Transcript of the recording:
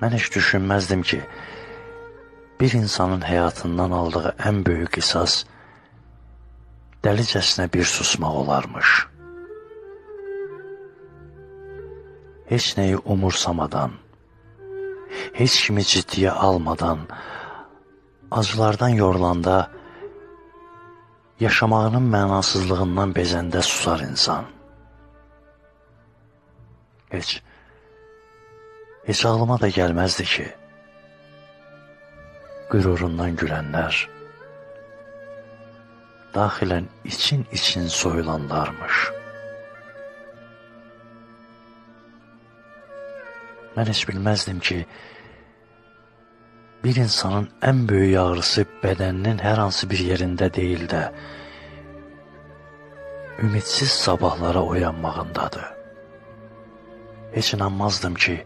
Mən heç düşünməzdim ki, bir insanın həyatından aldığı ən böyük qisas dəlicəsinə bir susmaq olarmış. Heç nəyi umursamadan, heç kimi ciddiyə almadan, acılardan yorulanda, yaşamağının mənasızlığından bezəndə susar insan. Heç, heç ağlıma da gəlməzdi ki, qürurundan gülənlər, daxilən için-için soyulanlarmış. Mən heç bilməzdim ki, bir insanın ən böyük ağrısı bədəninin hər hansı bir yerində deyil də, ümidsiz sabahlara oyanmağındadır. Heç inanmazdım ki,